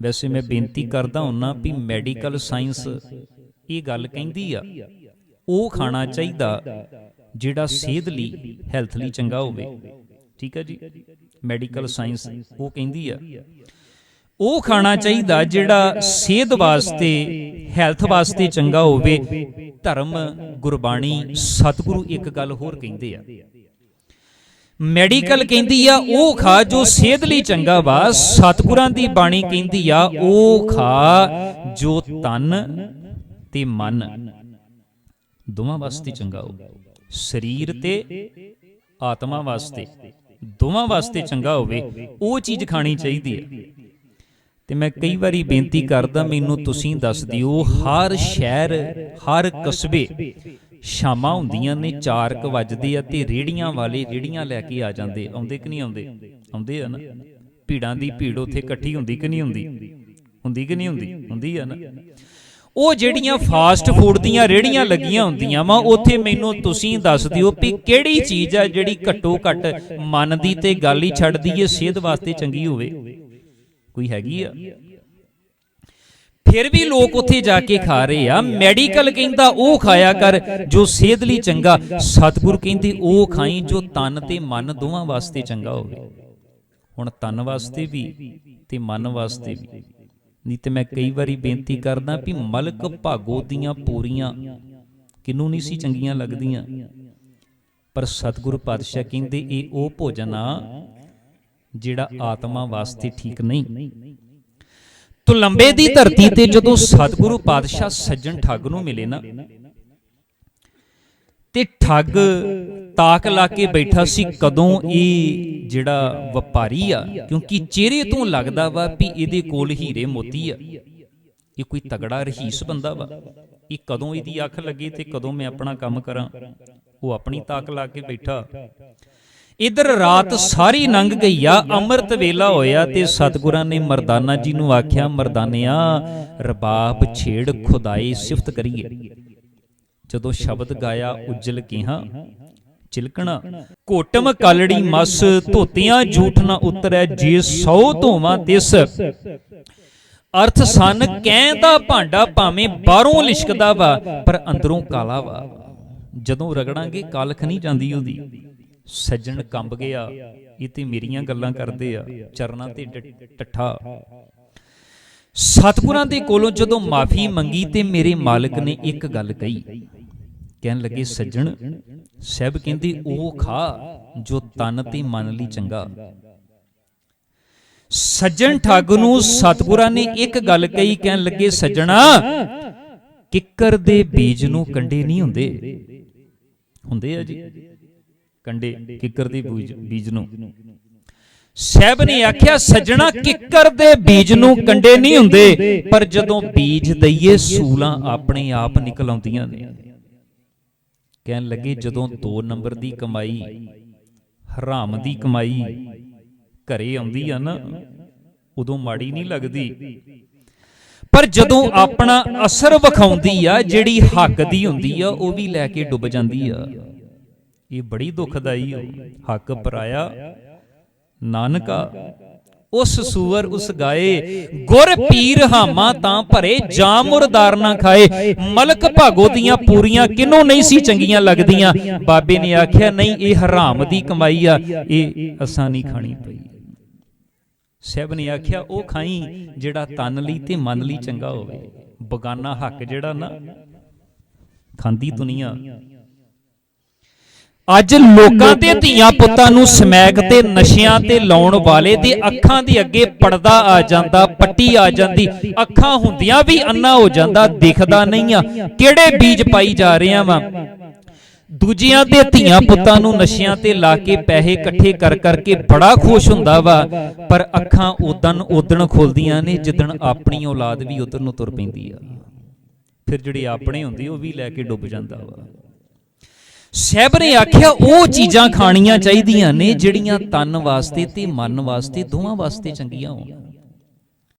ਵੈਸੇ ਮੈਂ ਬੇਨਤੀ ਕਰਦਾ ਹੁੰਨਾ ਵੀ ਮੈਡੀਕਲ ਸਾਇੰਸ ਇਹ ਗੱਲ ਕਹਿੰਦੀ ਆ, ਉਹ ਖਾਣਾ ਚਾਹੀਦਾ ਜਿਹੜਾ ਸਿਹਤ ਲਈ ਹੈਲਥ ਲਈ ਚੰਗਾ ਹੋਵੇ। ਠੀਕ ਹੈ ਜੀ? ਮੈਡੀਕਲ ਸਾਇੰਸ ਉਹ ਕਹਿੰਦੀ ਆ। ਉਹ ਖਾਣਾ ਚਾਹੀਦਾ ਜਿਹੜਾ ਸਿਹਤ ਵਾਸਤੇ ਹੈਲਥ ਵਾਸਤੇ ਚੰਗਾ ਹੋਵੇ। ਧਰਮ, ਗੁਰਬਾਣੀ, ਸਤਿਗੁਰੂ ਇੱਕ ਗੱਲ ਹੋਰ ਕਹਿੰਦੇ ਆ। ਮੈਡੀਕਲ ਕਹਿੰਦੀ ਆ ਉਹ ਖਾ ਜੋ ਸਿਹਤ ਲਈ ਚੰਗਾ ਵਾ ਸਤਿਗੁਰਾਂ ਦੀ ਬਾਣੀ ਕਹਿੰਦੀ ਆ ਉਹ ਖਾ ਜੋ ਤਨ ਤੇ ਮਨ। ਦੋਵਾਂ ਵਾਸਤੇ ਚੰਗਾ ਹੋਵੇ ਸਰੀਰ ਤੇ ਆਤਮਾ ਵਾਸਤੇ। ਦੋਵਾਂ ਵਾਸਤੇ ਚੰਗਾ ਹੋਵੇ ਉਹ ਚੀਜ਼ ਖਾਣੀ ਚਾਹੀਦੀ ਹੈ। ਤੇ ਮੈਂ ਕਈ ਵਾਰੀ ਬੇਨਤੀ ਕਰਦਾ ਮੈਨੂੰ ਤੁਸੀਂ ਦੱਸ ਦਿਓ ਹਰ ਸ਼ਹਿਰ ਹਰ ਕਸਬੇ। ਸ਼ਾਮਾਂ ਹੁੰਦੀਆਂ ਨੇ 4:00 ਵੱਜਦੇ ਆ ਤੇ ਰੇੜੀਆਂ ਵਾਲੇ ਰੇੜੀਆਂ ਲੈ ਕੇ ਆ ਜਾਂਦੇ, ਆਉਂਦੇ ਕਿ ਨਹੀਂ ਆਉਂਦੇ? ਆਉਂਦੇ ਆ ਨਾ। ਭੀੜਾਂ ਦੀ ਭੀੜ ਉੱਥੇ ਇਕੱਠੀ ਹੁੰਦੀ ਕਿ ਨਹੀਂ ਹੁੰਦੀ? ਹੁੰਦੀ ਕਿ ਨਹੀਂ ਹੁੰਦੀ? ਹੁੰਦੀ ਆ ਨਾ। ਉਹ ਜਿਹੜੀਆਂ ਫਾਸਟ ਫੂਡ ਦੀਆਂ ਰੇੜੀਆਂ ਲੱਗੀਆਂ ਹੁੰਦੀਆਂ ਵਾ, ਉੱਥੇ ਮੈਨੂੰ ਤੁਸੀਂ ਦੱਸ ਦਿਓ ਵੀ ਕਿਹੜੀ ਚੀਜ਼ ਆ ਜਿਹੜੀ ਘੱਟੋ ਘੱਟ ਮਨ ਦੀ ਤੇ ਗੱਲ ਹੀ ਛੱਡਦੀ ਏ ਸਿਹਤ ਵਾਸਤੇ ਚੰਗੀ ਹੋਵੇ। ਕੋਈ ਹੈਗੀ ਆ? ਫਿਰ ਵੀ ਲੋਕ ਉੱਥੇ ਜਾ ਕੇ ਖਾ ਰਹੇ ਆ। ਮੈਡੀਕਲ ਕਹਿੰਦਾ ਉਹ ਖਾਇਆ ਕਰ, ਜੋ ਸਿਹਤ ਲਈ ਚੰਗਾ। ਸਤਿਗੁਰ ਕਹਿੰਦੇ ਉਹ ਖਾਈ ਜੋ ਤਨ ਤੇ ਮਨ ਦੋਵਾਂ ਵਾਸਤੇ ਚੰਗਾ ਹੋਵੇ। ਹੁਣ ਤਨ ਵਾਸਤੇ ਵੀ ਤੇ ਮਨ ਵਾਸਤੇ ਵੀ। ਨਹੀਂ ਤੇ ਮੈਂ ਕਈ ਵਾਰੀ ਬੇਨਤੀ ਕਰਦਾ ਵੀ ਮਲਕ ਭਾਗੋ ਦੀਆਂ ਪੂਰੀਆਂ ਕਿਨੂੰ ਨਹੀਂ ਸੀ ਚੰਗੀਆਂ ਲੱਗਦੀਆਂ। ਪਰ ਸਤਿਗੁਰ ਪਾਤਸ਼ਾਹ ਕਹਿੰਦੇ ਇਹ ਉਹ ਭੋਜਨ ਆ ਜਿਹੜਾ ਆਤਮਾ ਵਾਸਤੇ ਠੀਕ ਨਹੀਂ। ਤੁਲੰਬੇ ਦੀ ਧਰਤੀ ਤੇ ਜਦੋਂ ਸਤਿਗੁਰੂ ਪਾਤਸ਼ਾਹ ਸੱਜਣ ਠੱਗ ਨੂੰ ਮਿਲੇ ਨਾ ਤੇ ਠੱਗ ਤਾਕ ਲਾ ਕੇ ਬੈਠਾ ਸੀ ਕਦੋਂ ਇਹ ਜਿਹੜਾ ਵਪਾਰੀ ਆ ਕਿਉਂਕਿ ਚਿਹਰੇ ਤੋਂ ਲੱਗਦਾ ਵਾ ਵੀ ਇਹਦੇ ਕੋਲ ਹੀਰੇ ਮੋਤੀ ਆ। ਇਹ ਕੋਈ ਤਗੜਾ ਰਹੀਸ ਬੰਦਾ ਵਾ। ਇਹ ਕਦੋਂ ਇਹਦੀ ਅੱਖ ਲੱਗੇ ਤੇ ਕਦੋਂ ਮੈਂ ਆਪਣਾ ਕੰਮ ਕਰਾਂ। ਉਹ ਆਪਣੀ ਤਾਕ ਲਾ ਕੇ ਬੈਠਾ। ਇਧਰ ਰਾਤ ਸਾਰੀ ਲੰਘ ਗਈ ਆ ਅੰਮ੍ਰਿਤ ਵੇਲਾ ਹੋਇਆ ਤੇ ਸਤਿਗੁਰਾਂ ਨੇ ਮਰਦਾਨਾ ਜੀ ਨੂੰ ਆਖਿਆ ਮਰਦਾਨਿਆ ਰਬਾਬ ਛੇੜ ਖੁਦਾਈ ਸਿਫਤ ਕਰੀਏ। ਜਦੋਂ ਸ਼ਬਦ ਗਾਇਆ ਉਜਲ ਕੀਹਾ। ਚਿਲਕਣਾ। ਕੋਟਮ ਕਲੜੀ ਮਸ ਧੋਤੀਆਂ ਝੂਠ ਨਾ ਉਤਰੈ ਜੇ ਸੌ ਧੋਵਾਂ ਤਿਸ। ਅਰਥ ਸਨ ਕਹਿੰਦਾ ਭਾਂਡਾ ਭਾਵੇਂ ਬਾਹਰੋਂ ਲਿਸ਼ਕਦਾ ਵਾ ਪਰ ਅੰਦਰੋਂ ਕਾਲਾ ਵਾ। ਜਦੋਂ ਰਗੜਾਂਗੇ ਕਾਲਖ ਨਹੀਂ ਜਾਂਦੀ ਉਹਦੀ। ਸੱਜਣ ਕੰਬ ਗਿਆ ਇਹ ਤੇ ਮੇਰੀਆਂ ਗੱਲਾਂ ਕਰਦੇ ਆ, ਚਰਨਾਂ ਤੇ ਟੱਠਾ। ਸਤਿਗੁਰਾਂ ਦੇ ਕੋਲੋਂ ਜਦੋਂ ਮਾਫੀ ਮੰਗੀ ਤੇ ਮੇਰੇ ਮਾਲਕ ਨੇ ਇੱਕ ਗੱਲ ਕਹੀ। ਕਹਿਣ ਲੱਗੇ, ਸੱਜਣ, ਸਹਿਬ ਕਹਿੰਦੀ, ਉਹ ਖਾ ਜੋ ਤਨ ਤੇ ਮਨ ਲਈ ਚੰਗਾ। ਸੱਜਣ ਠੱਗ ਨੂੰ ਸਤਿਗੁਰਾਂ ਨੇ ਇੱਕ ਗੱਲ ਕਹੀ, ਕਹਿਣ ਲੱਗੇ, ਸੱਜਣਾ, ਕਿੱਕਰ ਦੇ ਬੀਜ ਨੂੰ ਕੰਡੇ ਨਹੀਂ ਹੁੰਦੇ। ਹੁੰਦੇ ਆ ਜੀ। ਕੰਡੇ ਕਿੱਕਰ ਦੇ ਬੀਜ ਬੀਜ ਨੂੰ। ਸਹਿਬ ਨੇ ਆਖਿਆ ਸੱਜਣਾ ਕਿੱਕਰ ਦੇ ਬੀਜ ਨੂੰ ਕੰਡੇ ਨਹੀਂ ਹੁੰਦੇ ਪਰ ਜਦੋਂ ਬੀਜ ਦਈਏ ਸੂਲਾਂ ਆਪਣੇ ਆਪ ਨਿਕਲ ਆਉਂਦੀਆਂ ਨੇ। ਕਹਿਣ ਲੱਗੇ ਜਦੋਂ 2 ਨੰਬਰ ਦੀ ਕਮਾਈ ਹਰਾਮ ਦੀ ਕਮਾਈ ਘਰੇ ਆਉਂਦੀ ਆ ਨਾ ਉਦੋਂ ਮਾੜੀ ਨਹੀਂ ਲੱਗਦੀ। ਪਰ ਜਦੋਂ ਆਪਣਾ ਅਸਰ ਵਿਖਾਉਂਦੀ ਆ ਜਿਹੜੀ ਹੱਕ ਦੀ ਹੁੰਦੀ ਆ ਉਹ ਵੀ ਲੈ ਕੇ ਡੁੱਬ ਜਾਂਦੀ ਆ। ਇਹ ਬੜੀ ਦੁਖਦਾਈ ਹੱਕ ਪਰਾਇਆ ਨਾਨਕਾ ਉਸ ਸੂਰ ਉਸ ਗਾਏ ਗੁਰ ਪੀਰ ਹਾਮਾ ਤਾਂ ਭਰੇ ਜਾਂ ਮੁਰਦਾਰ ਨਾ ਖਾਏ। ਮਲਕ ਭਾਗੋ ਦੀਆਂ ਪੂਰੀਆਂ ਕਿਨੂੰ ਨਹੀਂ ਸੀ ਚੰਗੀਆਂ ਲੱਗਦੀਆਂ? ਬਾਬੇ ਨੇ ਆਖਿਆ ਨਹੀਂ ਇਹ ਹਰਾਮ ਦੀ ਕਮਾਈ ਆ। ਇਹ ਅਸਾਂ ਨਹੀਂ ਖਾਣੀ ਪਈ। ਸਹਿਬ ਨੇ ਆਖਿਆ ਉਹ ਖਾਈ ਜਿਹੜਾ ਤਨ ਲਈ ਤੇ ਮਨ ਲਈ ਚੰਗਾ ਹੋਵੇ। ਬਗਾਨਾ ਹੱਕ ਜਿਹੜਾ ਨਾ ਖਾਂਦੀ ਦੁਨੀਆ। ਅੱਜ ਲੋਕਾਂ ਦੇ ਧੀਆਂ ਪੁੱਤਾਂ ਨੂੰ ਸਮੈਕ ਤੇ ਨਸ਼ਿਆਂ ਤੇ ਲਾਉਣ ਵਾਲੇ ਦੇ ਅੱਖਾਂ ਦੇ ਅੱਗੇ ਪਰਦਾ ਆ ਜਾਂਦਾ, ਪੱਟੀ ਆ ਜਾਂਦੀ, ਅੱਖਾਂ ਹੁੰਦੀਆਂ ਵੀ ਅੰਨਾ ਹੋ ਜਾਂਦਾ, ਦਿਖਦਾ ਨਹੀਂ ਆ। ਕਿਹੜੇ ਬੀਜ ਪਾਈ ਜਾ ਰਹੇ ਵਾ? ਦੂਜਿਆਂ ਦੇ ਧੀਆਂ ਪੁੱਤਾਂ ਨੂੰ ਨਸ਼ਿਆਂ ਤੇ ਲਾ ਕੇ ਪੈਸੇ ਇਕੱਠੇ ਕਰ ਕਰਕੇ ਬੜਾ ਖੁਸ਼ ਹੁੰਦਾ ਵਾ, ਪਰ ਅੱਖਾਂ ਉਦਣ ਉਦਣ ਖੁੱਲਦੀਆਂ ਨੇ, ਜਿੱਦਣ ਆਪਣੀ ਔਲਾਦ ਵੀ ਉਧਰ ਨੂੰ ਤੁਰ ਪੈਂਦੀ ਆ। ਫਿਰ ਜਿਹੜੀ ਆਪਣੇ ਹੁੰਦੀ, ਉਹ ਵੀ ਲੈ ਕੇ ਡੁੱਬ ਜਾਂਦਾ ਵਾ। ਸਹਿਬ ਨੇ ਆਖਿਆ, ਉਹ ਚੀਜ਼ਾਂ ਖਾਣੀਆਂ ਚਾਹੀਦੀਆਂ ਨੇ ਜਿਹੜੀਆਂ ਤਨ ਵਾਸਤੇ ਤੇ ਮਨ ਵਾਸਤੇ, ਦੋਵਾਂ ਵਾਸਤੇ ਚੰਗੀਆਂ ਹੋਣ।